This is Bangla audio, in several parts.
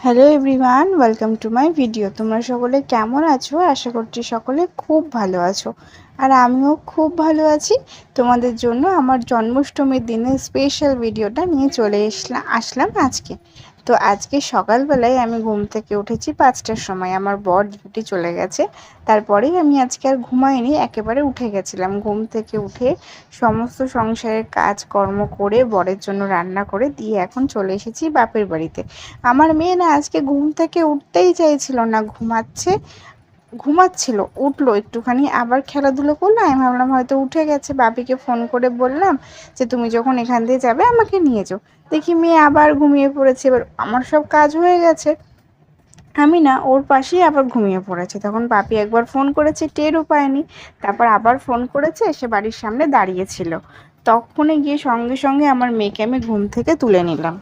Hello everyone welcome to my video তোমরা সকলে কেমন আছো? আশা করছি সকলে খুব ভালো আছো। আর আমিও খুব ভালো আছি। তোমাদের জন্য আমার জন্মাষ্টমীর দিনে স্পেশাল ভিডিওটা নিয়ে চলে এসলাম আসলাম আজকে। তো আজকে সকালবেলায় আমি ঘুম থেকে উঠেছি পাঁচটার সময়। আমার বর ডিউটি চলে গেছে। তারপরেই আমি আজকে আর ঘুমাইনি, একেবারে উঠে গেছিলাম। ঘুম থেকে উঠে সমস্ত সংসারের কাজ কর্ম করে, বরের জন্য রান্না করে দিয়ে এখন চলে এসেছি বাপের বাড়িতে। আমার মেয়ে না আজকে ঘুম থেকে উঠতেই চাইছিল না, ঘুমাচ্ছে। ঘুমাচ্ছিল, উঠল একটুখানি, আবার খেলাধুলো করল আমি ভাবলাম হয়তো উঠে গেছে, বাপিকে ফোন করে বললাম যে, তুমি যখন এখান দিয়ে যাবে, আমাকে নিয়ে যাও। দেখি মেয়ে আবার ঘুমিয়ে পড়েছে, এবার আমার সব কাজ হয়ে গেছে। আমি না, ওর পাশেই আবার ঘুমিয়ে পড়েছে। তখন পাপি একবার ফোন করেছে টেরও পায়নি। তারপর আবার ফোন করেছে এসে বাড়ির সামনে দাঁড়িয়েছিল তখনই গিয়ে সঙ্গে সঙ্গে আমার মেয়েকে আমি ঘুম থেকে তুলে নিলাম।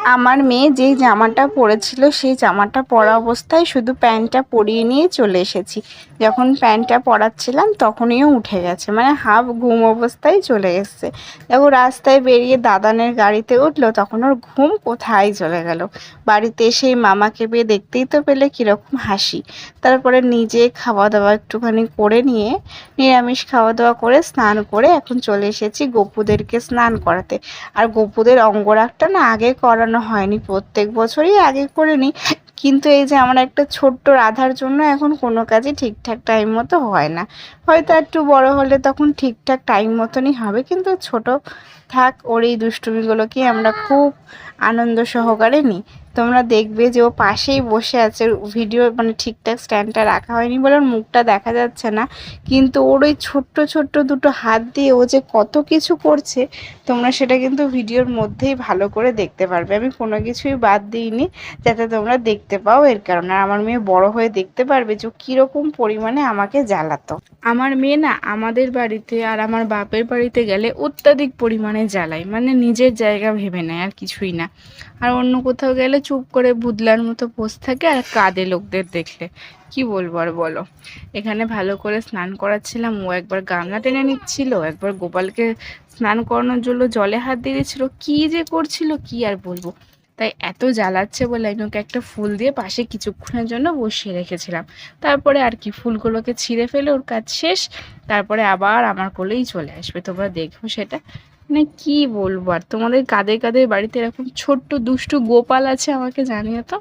আমার মেয়ে যেই জামাটা পরেছিল, সেই জামাটা পরা অবস্থায় শুধু প্যান্টটা পরিয়ে নিয়ে চলে এসেছি। যখন প্যান্টটা পরাচ্ছিলাম তখনইও উঠে গেছে মানে হাফ ঘুম অবস্থায় চলে এসছে। দেখো, রাস্তায় বেরিয়ে দাদানের গাড়িতে উঠল, তখন ওর ঘুম কোথায় চলে গেল? বাড়িতে সেই মামাকে পেয়ে দেখতেই তো পেলে কীরকম হাসি। তারপরে নিজে খাওয়া দাওয়া একটুখানি করে নিয়ে, নিরামিষ খাওয়া দাওয়া করে স্নান করে এখন চলে এসেছি গপুদেরকে স্নান করাতে। আর গপুদের অঙ্গরাগটা না আগে করানো হয়নি প্রত্যেক বছরই আগে করে নিই কিন্তু এই যে আমার একটা ছোট্ট রাধার জন্য এখন কোনো কাজই ঠিকঠাক টাইম মতো হয় না। হয়তো একটু বড় হলে তখন ঠিকঠাক টাইম মতনই হবে, কিন্তু ছোট থাক, ওর এই দুষ্টুমিগুলোকে আমরা খুব আনন্দ সহকারে নিই তোমরা দেখবে যে ও পাশেই বসে আছে ভিডিও মানে ঠিকঠাক স্ট্যান্ডটা রাখা হয়নি বলে ওর মুখটা দেখা যাচ্ছে না। কিন্তু ওর ওই ছোট্ট ছোট্ট দুটো হাত দিয়ে ও যে কত কিছু করছে, তোমরা সেটা কিন্তু ভিডিওর মধ্যেই ভালো করে দেখতে পারবে। আমি কোনো কিছুই বাদ দিইনি যাতে তোমরা দেখতে পাও এর কারণে। আমার মেয়ে বড় হয়ে দেখতে পারবে যে কীরকম পরিমাণে আমাকে জ্বালাতো। আমার মেয়ে না আমাদের বাড়িতে আর আমার বাপের বাড়িতে গেলে অত্যাধিক পরিমাণে জ্বালায়। মানে নিজের জায়গা ভেবে নেয় আর কিছুই না। আর অন্য কোথাও গেলে চুপ করে বুদলার মতো বসে থাকে আর কাঁদে লোকদের দেখলে। কি বলব আর বলো? এখানে ভালো করে স্নান করাচ্ছিলাম, ও একবার গামলা টেনে নিচ্ছিল, একবার গোপালকে স্নান করানোর জন্য জলে হাত দিয়ে দিচ্ছিল কী যে করছিল, কি আর বলব? তাই এত জ্বালাচ্ছে বলে আমি ওকে একটা ফুল দিয়ে পাশে কিছুক্ষণের জন্য বসিয়ে রেখেছিলাম। তারপরে আর কি ফুলগুলোকে ছিঁড়ে ফেলে ওর কাজ শেষ, তারপরে আবার আমার কোলেই চলে আসবে। তোমরা দেখো সেটা। মানে কি বলব আর, তোমাদের কাদের কাদের বাড়িতে এরকম ছোট্ট দুষ্টু গোপাল আছে আমাকে জানিয়ে তো?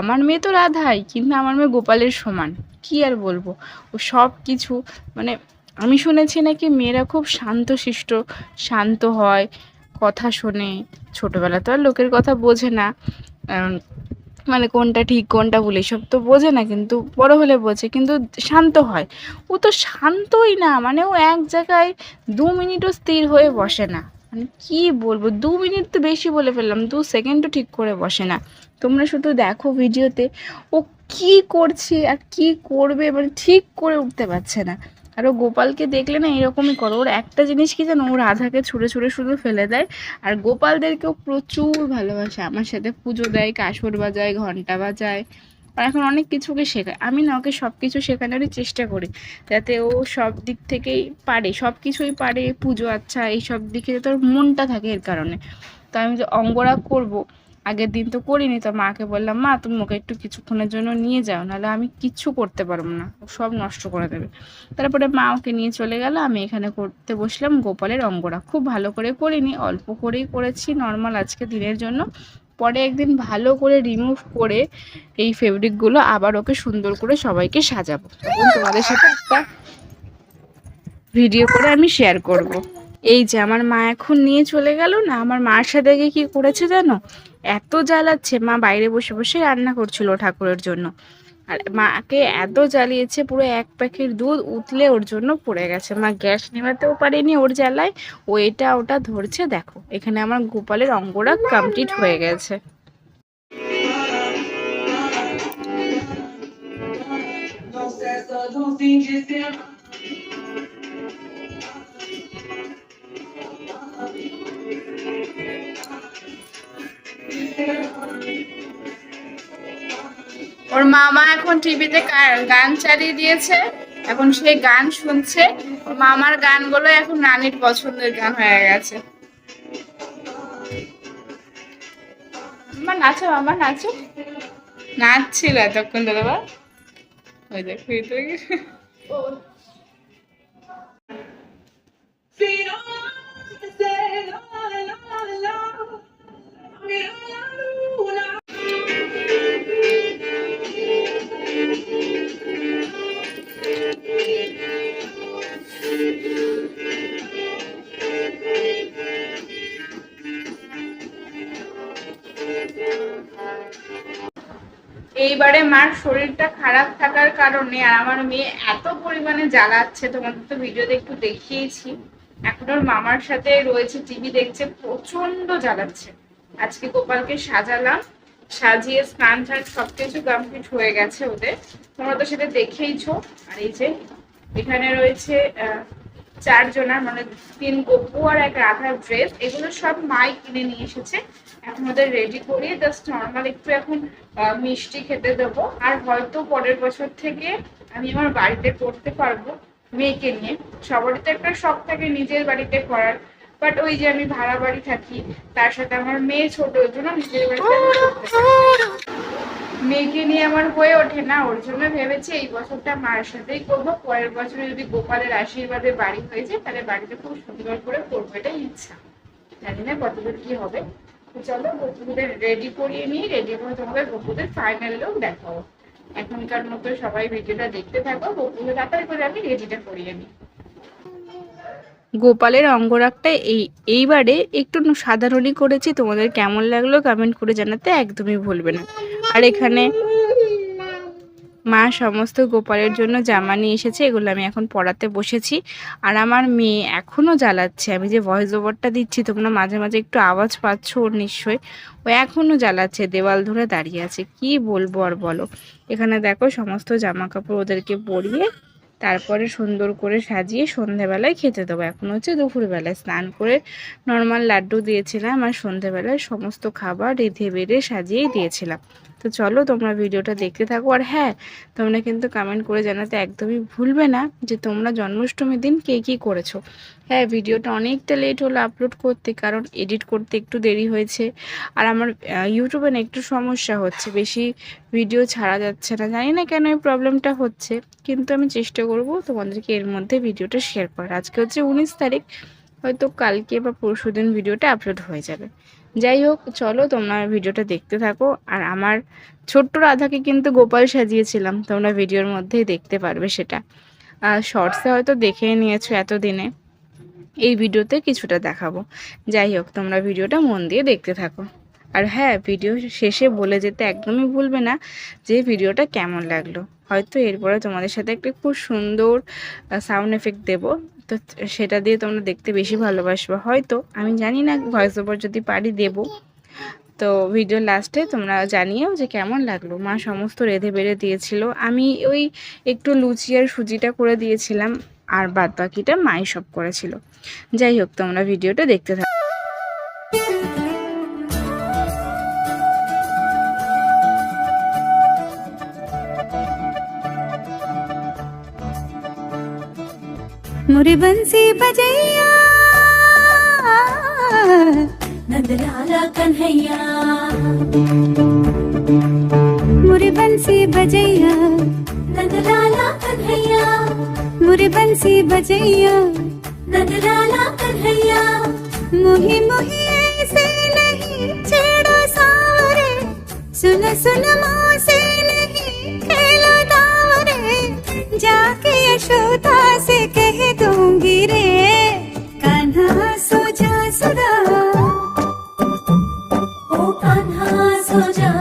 আমার মেয়ে তো রাধাই, কিন্তু আমার মেয়ে গোপালের সমান। কি আর বলব? ও সব কিছু মানে আমি শুনেছি নাকি মেয়েরা খুব শান্তশিষ্ট, শান্ত হয় কথা শোনে, ছোটোবেলা তো আর লোকের কথা বোঝে না। মানে কোনটা ঠিক, কোনটা ভুল, এসব তো বোঝে না, কিন্তু বড় হলে বোঝে, কিন্তু শান্ত হয়। ও তো শান্তই না মানে ও এক জায়গায় দু মিনিটও স্থির হয়ে বসে না। মানে কী বলব, দু মিনিট তো বেশি বলে ফেললাম, দু সেকেন্ডও ঠিক করে বসে না। তোমরা শুধু দেখো ভিডিওতে, ও কি করছে আর কি করবে মানে ঠিক করে উঠতে পারছে না। আর ও গোপালকে দেখলে না এরকমই করো। ওর একটা জিনিস কি জানো? ও রাধাকে ছুঁড়ে ছুঁড়ে শুধু ফেলে দেয়। আর গোপালদেরকেও প্রচুর ভালোবাসে। আমার সাথে পুজো দেয়, কাসর বাজায় ঘণ্টা বাজায়। আর এখন অনেক কিছুকে শেখায়। আমি না ওকে সব কিছু শেখানোরই চেষ্টা করি। যাতে ও সব দিক থেকেই পারে সব কিছুই পারে। পুজো আচ্ছা এই সব দিকে যাতে ওর মনটা থাকে এর কারণে। তো আমি যে অঙ্গরাগ করব আগের দিন তো করিনি, তো মাকে বললাম, মা, তুমি ওকে একটু কিছুক্ষণের জন্য নিয়ে যাও, নাহলে আমি কিচ্ছু করতে পারব না সব নষ্ট করে দেবে। তারপরে মা ওকে নিয়ে চলে গেল, আমি এখানে করতে বসলাম গোপালের অঙ্গরা। খুব ভালো করে করিনি, অল্প করেই করেছি, নর্মাল আজকে দিনের জন্য। পরে একদিন ভালো করে রিমুভ করে এই ফেব্রিকগুলো আবার ওকে সুন্দর করে সবাইকে সাজাবো। তখন তোমাদের সাথে একটা ভিডিও করে আমি শেয়ার করব। এই যে আমার মা এখন নিয়ে চলে গেল না, আমার মার সাথে কী করেছে জানো? এত জ্বালাচ্ছে, মা বাইরে বসে বসে রান্না করছিল ঠাকুরের জন্য। আর মাকে এত জ্বালিয়েছে, পুরো এক প্যাকেট দুধ উতলে ওর জন্য পড়ে গেছে। মা গ্যাস নেভাতেও পারেনি ওর জ্বালায়, ও এটা ওটা ধরছে, দেখো। এখানে আমার গোপালের অঙ্গটা কমপ্লিট হয়ে গেছে। ওর মামা এখন টিভিতে গান চালিয়ে দিয়েছে এখন সেই গান শুনছে মামার গানগুলো এখন নানির পছন্দের গান হয়ে গেছে মামা নাচো মামা নাচো নাচছিল এতক্ষণ দাদা বা ওই দেখো ভিতরে এইবারে মার শরীরটা খারাপ থাকার কারণে আর আমার মেয়ে এত পরিমাণে জ্বালাচ্ছে, তোমাদের তো ভিডিওতে একটু দেখিয়েছি। এখন ওর মামার সাথে রয়েছে টিভি দেখছে প্রচণ্ড জ্বালাচ্ছে। আজকে গোপালকে সাজালাম, সাজিয়ে স্নান টান সবকিছু কমপ্লিট হয়ে গেছে ওদের। তোমরা তো সেটা দেখেইছো। আর এই যে এখানে রয়েছে চারজনার মানে তিন গপু আর এক রাধার ড্রেস এগুলো সব মাই কিনে নিয়ে এসেছে। এখন ওদের রেডি করিয়ে জাস্ট নর্মাল একটু এখন মিষ্টি খেতে দেবো। আর হয়তো পরের বছর থেকে আমি আমার বাড়িতে করতে পারব মেয়েকে নিয়ে। সবারই তো একটা শখ থাকে নিজের বাড়িতে করার বাট ওই যে আমি ভাড়া বাড়ি থাকি, তার সাথে আমার মেয়ে ছোট ওই জন্য নিজের বাড়িতে মেয়েকে নিয়ে আমার হয়ে ওঠে না, ওর জন্য ভেবেছি এই বছরটা মায়ের সাথেই করব। পরের বছরে যদি গোপালের আশীর্বাদে বাড়ি হয়ে যায়, তাহলে বাড়িতে খুব সুন্দর করে করব, এটাই ইচ্ছা। জানি না কতদূর কি হবে। চলো বপুদের রেডি করিয়ে নিই রেডি করে তোমাদের বপুদের ফাইনাল লোক দেখাবো। এখনকার মতো সবাই ভিডিওটা দেখতে থাকো বপুদের তাড়াতাড়ি করে আমি রেডিটা করিয়ে নিই। গোপালের অঙ্গরাগটা এই, এইবারে একটু সাধারণই করেছি। তোমাদের কেমন লাগল কমেন্ট করে জানাতে একদমই ভুলবে না। আর এখানে মা সমস্ত গোপালের জন্য জামা নিয়ে এসেছে, এগুলো আমি এখন পড়াতে বসেছি। আর আমার মেয়ে এখনও জ্বালাচ্ছে। আমি যে ভয়েস ওভারটা দিচ্ছি, তোমরা মাঝে মাঝে একটু আওয়াজ পাচ্ছ ওর নিশ্চয়ই। ও এখনও জ্বালাচ্ছে, দেওয়াল ধরে দাঁড়িয়ে আছে। কি বলব আর বলো। এখানে দেখো সমস্ত জামা কাপড় ওদেরকে পরিয়ে তারপরে সুন্দর করে সাজিয়ে সন্ধেবেলায় খেতে দেবো। এখন হচ্ছে দুপুরবেলায় স্নান করে নর্মাল লাড্ডু দিয়েছিলাম আর সন্ধেবেলায় সমস্ত খাবার রেঁধে বেড়ে সাজিয়েই দিয়েছিলাম। তো চলো তোমরা ভিডিওটা দেখতে থাকো। আর হ্যাঁ তোমরা কিন্তু কমেন্ট করে জানাতে একদমই ভুলবে না যে তোমরা জন্মাষ্টমীর দিন কে কী করেছ। হ্যাঁ ভিডিওটা অনেকটা লেট হলো আপলোড করতে, কারণ এডিট করতে একটু দেরি হয়েছে। আর আমার ইউটিউবে না একটু সমস্যা হচ্ছে, বেশি ভিডিও ছাড়া যাচ্ছে না। জানি না কেন এই প্রবলেমটা হচ্ছে, কিন্তু আমি চেষ্টা করব তোমাদেরকে এর মধ্যে ভিডিওটা শেয়ার করার। আজকে হচ্ছে উনিশ তারিখ, হয়তো কালকে বা পরশু দিন ভিডিওটা আপলোড হয়ে যাবে। যাই হোক, চলো তোমরা ভিডিওটা দেখতে থাকো। আর আমার ছোট্ট রাধাকে কিন্তু গোপাল সাজিয়েছিলাম, তোমরা ভিডিওর মধ্যেই দেখতে পারবে সেটা। শর্টসে হয়তো দেখে নিয়েছো এতদিনে। এই ভিডিওতে কিছুটা দেখাবো। যাই হোক, তোমরা ভিডিওটা মন দিয়ে দেখতে থাকো। আর হ্যাঁ ভিডিও শেষে বলে যেতে একদমই ভুলবে না যে ভিডিওটা কেমন লাগল। হয়তো এরপরে তোমাদের সাথে একটা খুব সুন্দর সাউন্ড এফেক্ট দেবো। তো সেটা দিয়ে তোমরা দেখতে বেশি ভালোবাসবে। হয়তো, আমি জানি না ভয়েস ওভার যদি পারি দেব। তো ভিডিও লাস্টে তোমরা জানিও যে কেমন লাগল। মা সমস্ত রেঁধে বেড়ে দিয়েছিল। আমি ওই একটু লুচি আর সুজিটা করে দিয়েছিলাম, আর বাদ বাকিটা মাই সব করেছিল। যাই হোক, তোমরা ভিডিওটা দেখতে থাকো। मुरी बंसी बजैया। नंदलाला कन्हैया। मुरी बंसी बजैया। नंदलाला कन्हैया। मुरी बंसी बजैया। नंदलाला कन्हैया। मुही मुही ऐसे नहीं छेड़ो सावरे। सुन सुन माँ से नहीं खेलो दावरे। जाके so jealous.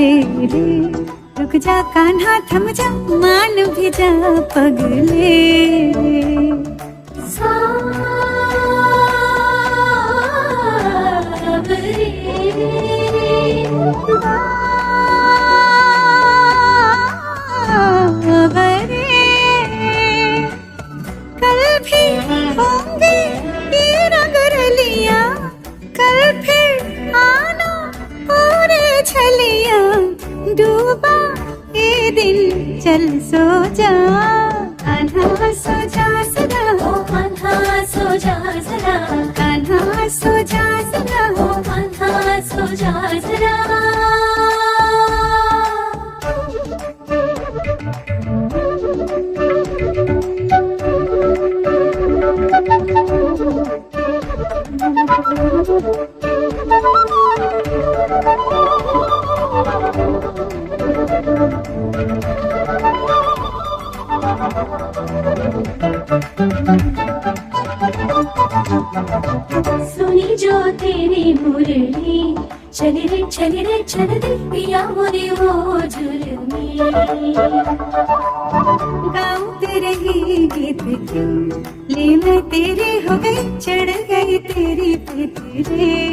जरा ले ले रुक जा कान्हा थम जा मान भी जा पगले सावरे डूबा ये दिन चल सो जा कान्हा सो जा सदा हो कान्हा सो जा सदा कान्हा सो जा सदा हो कान्हा सो जा सदा सुनी चलिरे चलिरे चली रे, चल दे पिया मोरी वो झुलमी गाऊं रही गीत क्यों ले मैं तेरे हो गई, चढ़ गई तेरी पे तेरे